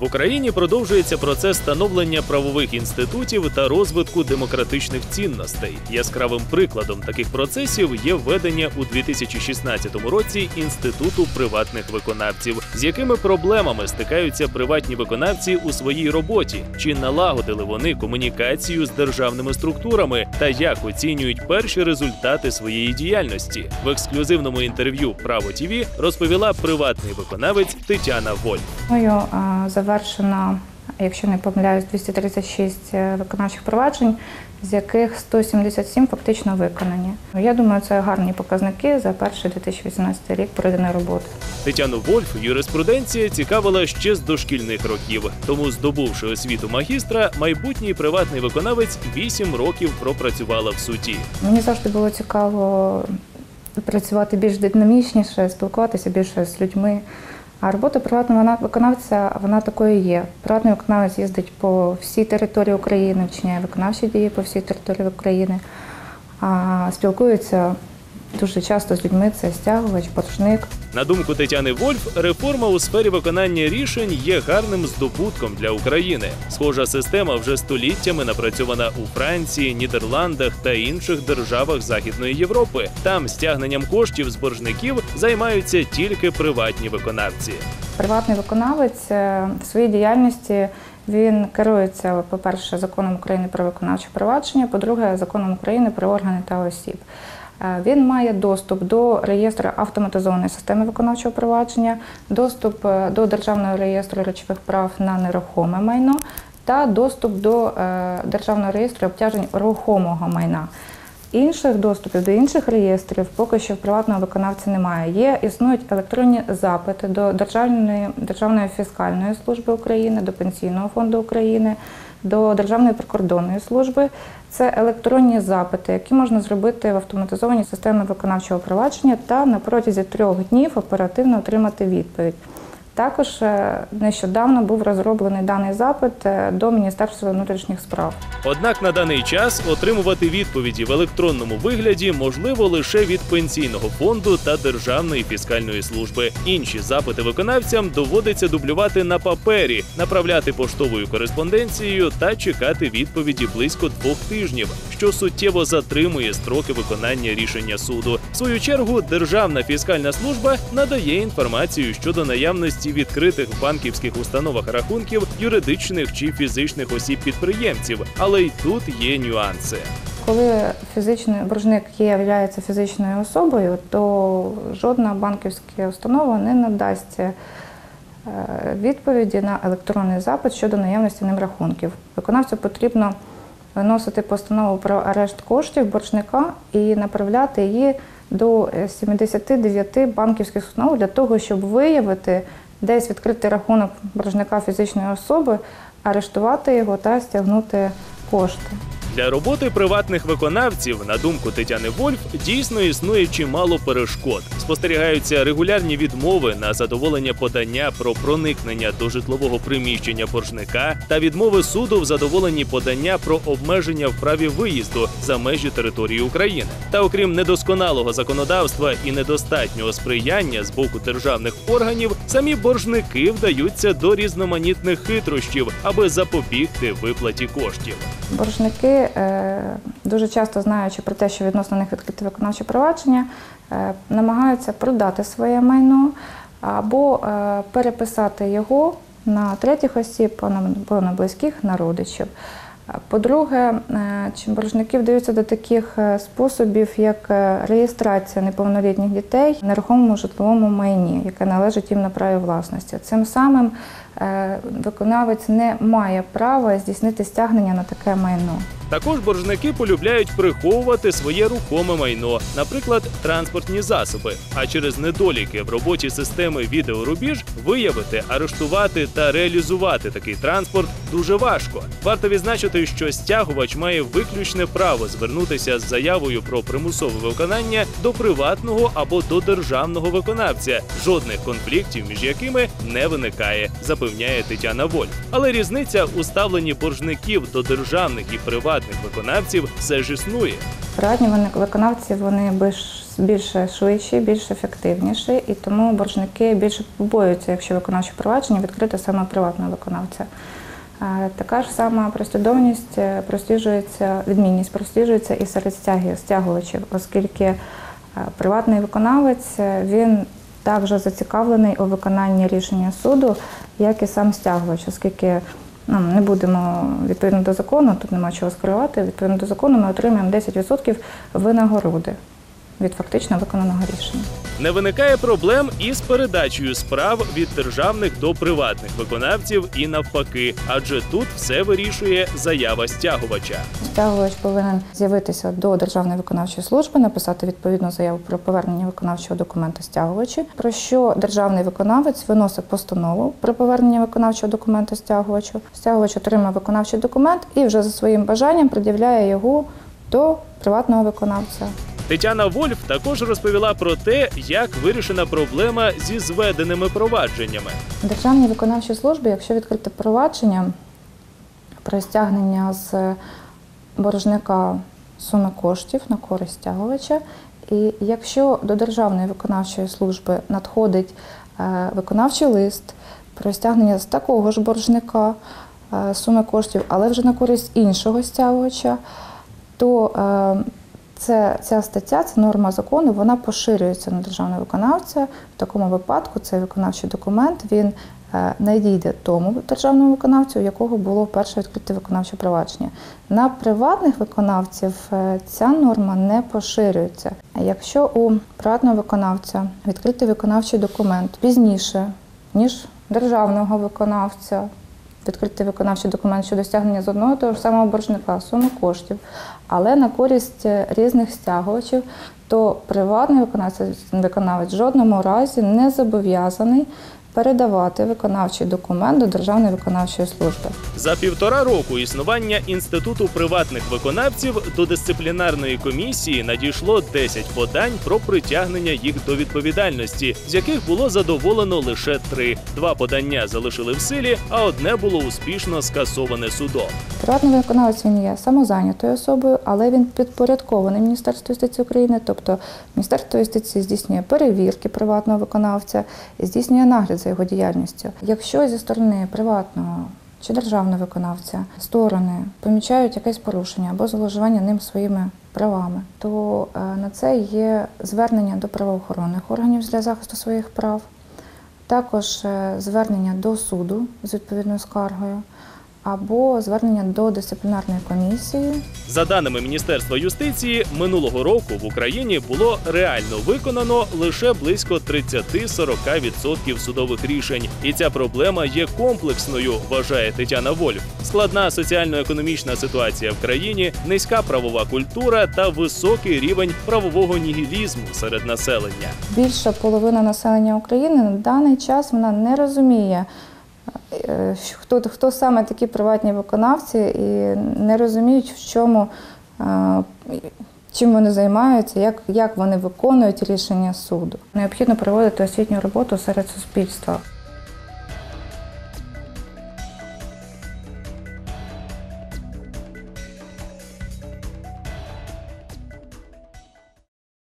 В Україні продовжується процес становлення правових інститутів та розвитку демократичних цінностей. Яскравим прикладом таких процесів є введення у 2016 році інституту приватних виконавців, з якими проблемами стикаються приватні виконавці у своїй роботі, чи налагодили вони комунікацію з державними структурами та як оцінюють перші результати своєї діяльності. В ексклюзивному інтерв'ю Право ТІВІ розповіла приватний виконавець Тетяна Воль. Завершено, якщо не помиляюсь, 236 виконавчих проваджень, з яких 177 фактично виконані. Я думаю, це гарні показники за перший 2018 рік пройденої роботи. Тетяну Вольф юриспруденція цікавила ще з дошкільних років. Тому, здобувши освіту магістра, майбутній приватний виконавець 8 років пропрацювала в суді. Мені завжди було цікаво працювати більш динамічніше, спілкуватися більше з людьми. А робота приватного виконавця вона такою є. Приватний виконавець їздить по всій території України, вчиняє виконавчі дії по всій території України, а спілкується дуже часто з людьми. Це стягувач, боржник. На думку Тетяни Вольф, реформа у сфері виконання рішень є гарним здобутком для України. Схожа система вже століттями напрацьована у Франції, Нідерландах та інших державах Західної Європи. Там стягненням коштів з боржників займаються тільки приватні виконавці. Приватний виконавець е, в своїй діяльності він керується, по-перше, законом України про виконавче провадження, по-друге, законом України про органи та осіб. Е, Він має доступ до реєстру автоматизованої системи виконавчого провадження, доступ е, до державного реєстру речових прав на нерухоме майно та доступ до е, державного реєстру обтяжень рухомого майна. Інших доступів до інших реєстрів поки що в приватного виконавця немає. Є існують електронні запити до Державної Державної фіскальної служби України, до Пенсійного фонду України, до Державної прикордонної служби. Це електронні запити, які можна зробити в автоматизованій системі виконавчого провадження та на протязі трьох днів оперативно отримати відповідь. Також е, нещодавно був розроблений даний запит е, до Міністерства внутрішніх справ. Однак на даний час отримувати відповіді в електронному вигляді можливо лише від пенсійного фонду та державної фіскальної служби. Інші запити виконавцям доводиться дублювати на папері, направляти поштовою кореспонденцією та чекати відповіді близько двох тижнів, що суттєво затримує строки виконання рішення суду. В свою чергу державна фіскальна служба надає інформацію щодо наявності відкритих в банківських установах рахунків юридичних чи фізичних осіб підприємців, але й тут є нюанси. Коли фізичний боржник є фізичною особою, то жодна банківська установа не надасть е, відповіді на електронний запит щодо наявності ним рахунків. Виконавцю потрібно виносити постанову про арешт коштів боржника і направляти її до е, 79 банківських установ для того, щоб виявити десь відкрити рахунок боржника фізичної особи, арештувати його та стягнути кошти. Для роботи приватних виконавців, на думку Тетяни Вольф, дійсно існує чимало перешкод. Спостерігаються регулярні відмови на задоволення подання про проникнення до житлового приміщення боржника та відмови суду в задоволенні подання про обмеження в праві виїзду за межі території України. Та окрім недосконалого законодавства і недостатнього сприяння з боку державних органів, самі боржники вдаються до різноманітних хитрощів, аби запобігти виплаті коштів. Боржники, е, дуже часто знаючи про те, що відносно них відкрите виконавче провадження, е, намагаються продати своє майно або е, переписати його на третіх осіб або на близьких на родичів. По-друге, боржники вдаються до таких способів, як реєстрація неповнолітніх дітей в нерухомому житловому майні, яке належить їм на праві власності. Цим самим виконавець не має права здійснити стягнення на таке майно. Також боржники полюбляють приховувати своє рухоме майно, наприклад, транспортні засоби. А через недоліки в роботі системи відеорубіж виявити, арештувати та реалізувати такий транспорт дуже важко. Варто відзначити, що стягувач має виключне право звернутися з заявою про примусове виконання до приватного або до державного виконавця. Жодних конфліктів між якими не виникає, запевняє Тетяна Вольф. Але різниця у ставленні боржників до державних і приватних виконавців все ж існує. Приватні виконавці вони більш більше швидші, більш ефективніші, і тому боржники більше побоюються, якщо виконавче провадження відкрите саме приватного виконавця. Така ж сама прослідовність е, просліджується, відмінність просліджується і серед стягувачів, оскільки е, приватний виконавець е, він також зацікавлений у виконанні рішення суду, як і сам стягувач, оскільки ну, не будемо відповідно до закону, тут нема чого скривати. Відповідно до закону ми отримуємо 10% винагороди від фактично виконаного рішення. Не виникає проблем із передачею справ від державних до приватних виконавців і навпаки, адже тут все вирішує заява стягувача. Стягувач повинен з'явитися до Державної виконавчої служби, написати відповідну заяву про повернення виконавчого документа стягувачі, про що державний виконавець виносить постанову про повернення виконавчого документа стягувачу. Стягувач отримує виконавчий документ і вже за своїм бажанням пред'являє його до приватного виконавця. Тетяна Вольф також розповіла про те, як вирішена проблема зі зведеними провадженнями. Державній виконавчій службі, якщо відкрити провадження про стягнення з боржника суми коштів на користь стягувача, і якщо до Державної виконавчої служби надходить е, виконавчий лист про стягнення з такого ж боржника е, суми коштів, але вже на користь іншого стягувача, то е, це, ця стаття, ця норма закону, вона поширюється на державного виконавця. В такому випадку цей виконавчий документ він е, надійде тому державному виконавцю, у якого було перше відкрите виконавче провадження. На приватних виконавців е, ця норма не поширюється. Якщо у приватного виконавця відкритий виконавчий документ пізніше, ніж державного виконавця, відкритий виконавчий документ щодо стягнення з одного того ж самого боржника суми коштів, але на користь е, різних стягувачів, то приватний виконавець, виконавець в жодному разі не зобов'язаний передавати виконавчий документ до Державної виконавчої служби. За півтора року існування інституту приватних виконавців до дисциплінарної комісії надійшло 10 подань про притягнення їх до відповідальності, з яких було задоволено лише три. Два подання залишили в силі, а одне було успішно скасоване судом. Приватний виконавець він є самозайнятою особою, але він підпорядкований Міністерству юстиції України. Тобто Міністерство юстиції здійснює перевірки приватного виконавця здійснює нагляд за його діяльністю. Якщо зі сторони приватного чи державного виконавця сторони помічають якесь порушення або зловживання ним своїми правами, то е, на це є звернення до правоохоронних органів для захисту своїх прав, також е, звернення до суду з відповідною скаргою або звернення до дисциплінарної комісії. За даними Міністерства юстиції, минулого року в Україні було реально виконано лише близько 30-40% судових рішень, і ця проблема є комплексною, вважає Тетяна Вольф. Складна соціально-економічна ситуація в країні, низька правова культура та високий рівень правового нігілізму серед населення. Більша половина населення України на даний час вона не розуміє, хто, хто саме такі приватні виконавці, і не розуміють, в чому, е, чим вони займаються, як, як вони виконують рішення суду. Необхідно проводити освітню роботу серед суспільства.